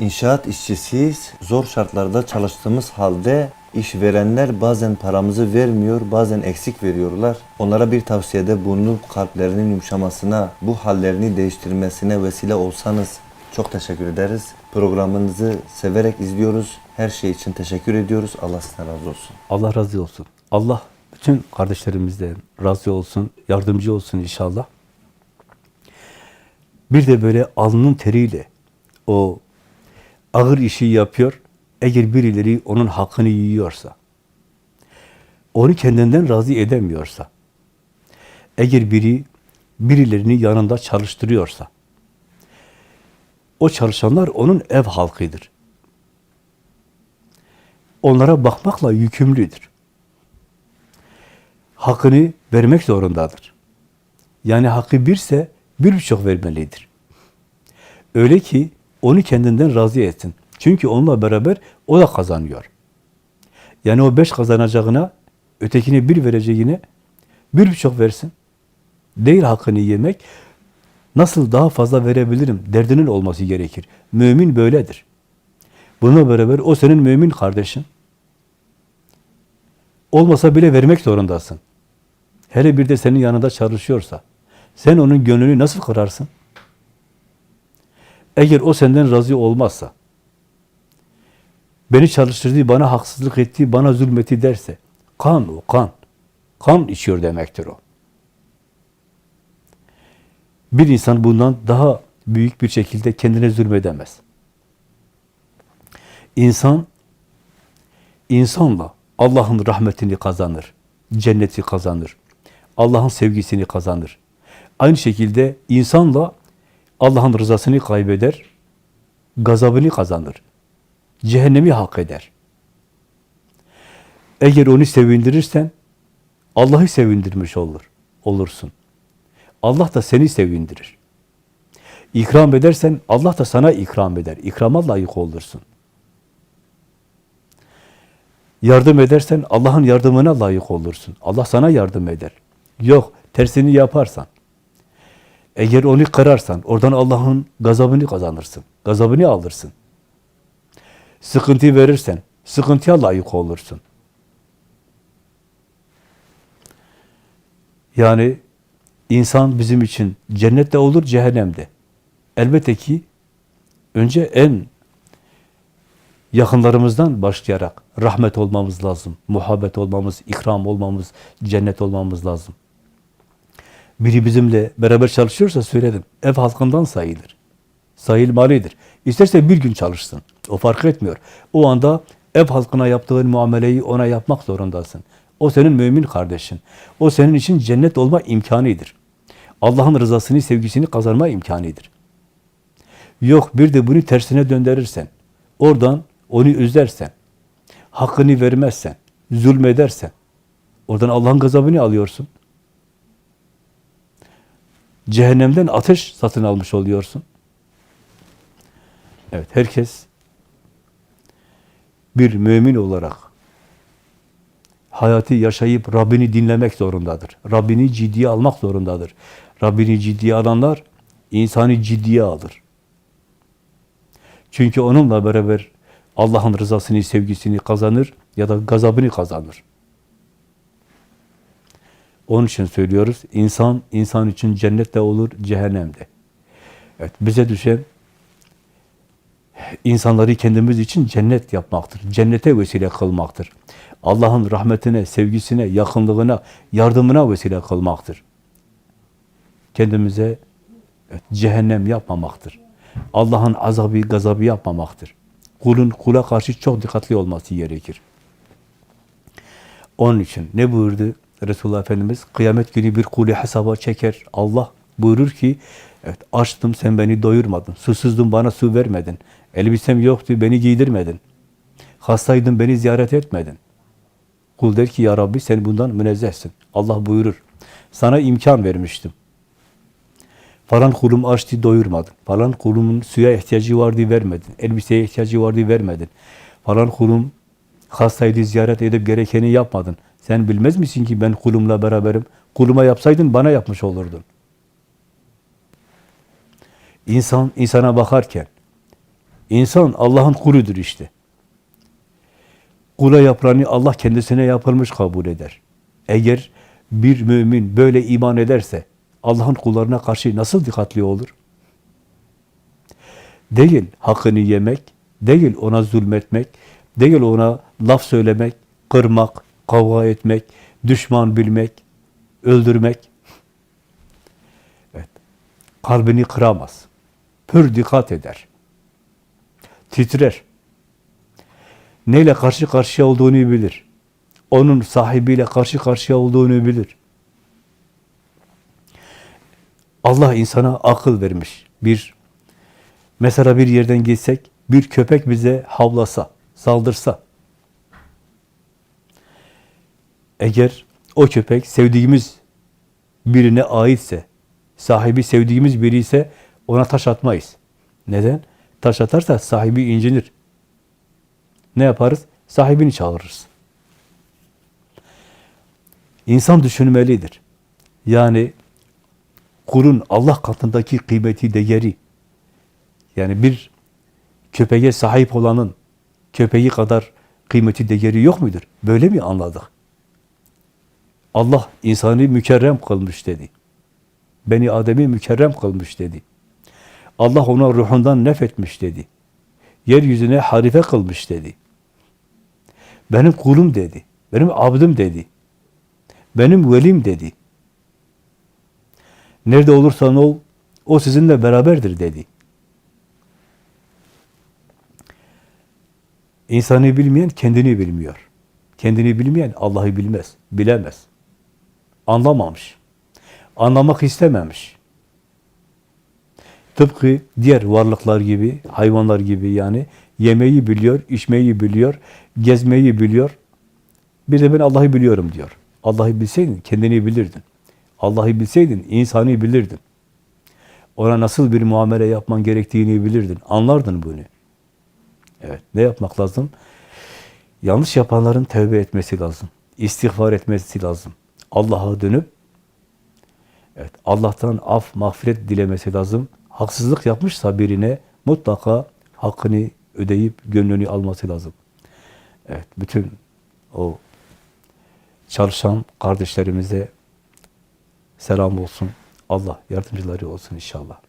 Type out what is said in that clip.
İnşaat işçisiyiz. Zor şartlarda çalıştığımız halde işverenler bazen paramızı vermiyor, bazen eksik veriyorlar. Onlara bir tavsiyede bulunup kalplerinin yumuşamasına, bu hallerini değiştirmesine vesile olsanız çok teşekkür ederiz. Programınızı severek izliyoruz. Her şey için teşekkür ediyoruz. Allah sizden razı olsun. Allah razı olsun. Allah bütün kardeşlerimizden razı olsun, yardımcı olsun inşallah. Bir de böyle alnının teriyle o ağır işi yapıyor. Eğer birileri onun hakkını yiyorsa, onu kendinden razı edemiyorsa, eğer biri birilerini yanında çalıştırıyorsa, o çalışanlar onun ev halkıdır. Onlara bakmakla yükümlüdür. Hakkını vermek zorundadır. Yani hakkı birse bir buçuk vermelidir. Öyle ki onu kendinden razı etsin. Çünkü onunla beraber o da kazanıyor. Yani o beş kazanacağına, ötekine bir vereceğine bir buçuk versin. Değil hakkını yemek, nasıl daha fazla verebilirim derdinin olması gerekir. Mümin böyledir. Bununla beraber o senin mümin kardeşin. Olmasa bile vermek zorundasın. Hele bir de senin yanında çalışıyorsa, sen onun gönlünü nasıl kırarsın? Eğer o senden razı olmazsa, beni çalıştırdı, bana haksızlık etti, bana zulmetti derse, kan o, kan. Kan içiyor demektir o. Bir insan bundan daha büyük bir şekilde kendine zulmedemez. İnsan, insanla Allah'ın rahmetini kazanır, cenneti kazanır, Allah'ın sevgisini kazanır. Aynı şekilde insanla Allah'ın rızasını kaybeder, gazabını kazanır, cehennemi hak eder. Eğer onu sevindirirsen, Allah'ı sevindirmiş olur, olursun. Allah da seni sevindirir. İkram edersen, Allah da sana ikram eder. İkrama layık olursun. Yardım edersen Allah'ın yardımına layık olursun. Allah sana yardım eder. Yok, tersini yaparsan, eğer onu kırarsan, oradan Allah'ın gazabını kazanırsın. Gazabını alırsın. Sıkıntı verirsen, sıkıntıya layık olursun. Yani insan bizim için cennette olur, cehennemde. Elbette ki önce en yakınlarımızdan başlayarak rahmet olmamız lazım, muhabbet olmamız, ikram olmamız, cennet olmamız lazım. Biri bizimle beraber çalışıyorsa söyledim, ev halkından sayılır. Sayılmalıdır. İsterse bir gün çalışsın, o fark etmiyor. O anda ev halkına yaptığın muameleyi ona yapmak zorundasın. O senin mümin kardeşin. O senin için cennet olma imkanıdır. Allah'ın rızasını, sevgisini kazanma imkanıdır. Yok bir de bunu tersine döndürürsen, oradan onu üzersen, hakkını vermezsen, zulmedersen, oradan Allah'ın gazabını alıyorsun. Cehennemden ateş satın almış oluyorsun. Evet, herkes bir mümin olarak hayatı yaşayıp Rabbini dinlemek zorundadır. Rabbini ciddiye almak zorundadır. Rabbini ciddiye alanlar insanı ciddiye alır. Çünkü onunla beraber Allah'ın rızasını, sevgisini kazanır ya da gazabını kazanır. Onun için söylüyoruz, insan, insan için cennette olur, cehennemde. Evet, bize düşen insanları kendimiz için cennet yapmaktır. Cennete vesile kılmaktır. Allah'ın rahmetine, sevgisine, yakınlığına, yardımına vesile kılmaktır. Kendimize evet, cehennem yapmamaktır. Allah'ın azabı, gazabı yapmamaktır. Kulun kula karşı çok dikkatli olması gerekir. Onun için ne buyurdu Resulullah Efendimiz? Kıyamet günü bir kulu hesaba çeker. Allah buyurur ki, evet açtım sen beni doyurmadın. Susuzdum bana su vermedin. Elbisem yoktu beni giydirmedin. Hastaydım beni ziyaret etmedin. Kul der ki ya Rabbi sen bundan münezzehsin. Allah buyurur. Sana imkan vermiştim. Falan kulum açtı doyurmadın. Falan kulumun suya ihtiyacı vardı vermedin. Elbiseye ihtiyacı vardı vermedin. Falan kulum hastaydı ziyaret edip gerekeni yapmadın. Sen bilmez misin ki ben kulumla beraberim? Kuluma yapsaydın bana yapmış olurdun. İnsan insana bakarken, İnsan Allah'ın kuludur işte. Kula yaprağını Allah kendisine yapılmış kabul eder. Eğer bir mümin böyle iman ederse Allah'ın kullarına karşı nasıl dikkatli olur? Değil hakkını yemek, değil ona zulmetmek, değil ona laf söylemek, kırmak, kavga etmek, düşman bilmek, öldürmek. Evet. Kalbini kıramaz. Pür dikkat eder. Titrer. Neyle karşı karşıya olduğunu bilir. Onun sahibiyle karşı karşıya olduğunu bilir. Allah insana akıl vermiş. Bir mesela bir yerden gitsek bir köpek bize havlasa, saldırsa eğer o köpek sevdiğimiz birine aitse, sahibi sevdiğimiz biri ise ona taş atmayız. Neden? Taş atarsa sahibi incinir. Ne yaparız? Sahibini çağırırız. İnsan düşünmelidir. Yani kulun Allah katındaki kıymeti, değeri, yani bir köpeğe sahip olanın köpeği kadar kıymeti, değeri yok mudur? Böyle mi anladık? Allah insanı mükerrem kılmış dedi. Beni Adem'i mükerrem kılmış dedi. Allah ona ruhundan nefetmiş dedi. Yeryüzüne harife kılmış dedi. Benim kulum dedi. Benim abdim dedi. Benim velim dedi. Nerede olursan ol, o sizinle beraberdir dedi. İnsanı bilmeyen kendini bilmiyor. Kendini bilmeyen Allah'ı bilmez, bilemez. Anlamamış. Anlamak istememiş. Tıpkı diğer varlıklar gibi, hayvanlar gibi yani yemeği biliyor, içmeyi biliyor, gezmeyi biliyor. Bir de ben Allah'ı biliyorum diyor. Allah'ı bilseydin kendini bilirdin. Allah'ı bilseydin insanı bilirdin. Ona nasıl bir muamele yapman gerektiğini bilirdin. Anlardın bunu. Evet. Ne yapmak lazım? Yanlış yapanların tövbe etmesi lazım. İstiğfar etmesi lazım. Allah'a dönüp evet, Allah'tan af, mağfiret dilemesi lazım. Haksızlık yapmışsa birine mutlaka hakkını ödeyip gönlünü alması lazım. Evet, bütün o çalışan kardeşlerimize selam olsun. Allah yardımcıları olsun inşallah.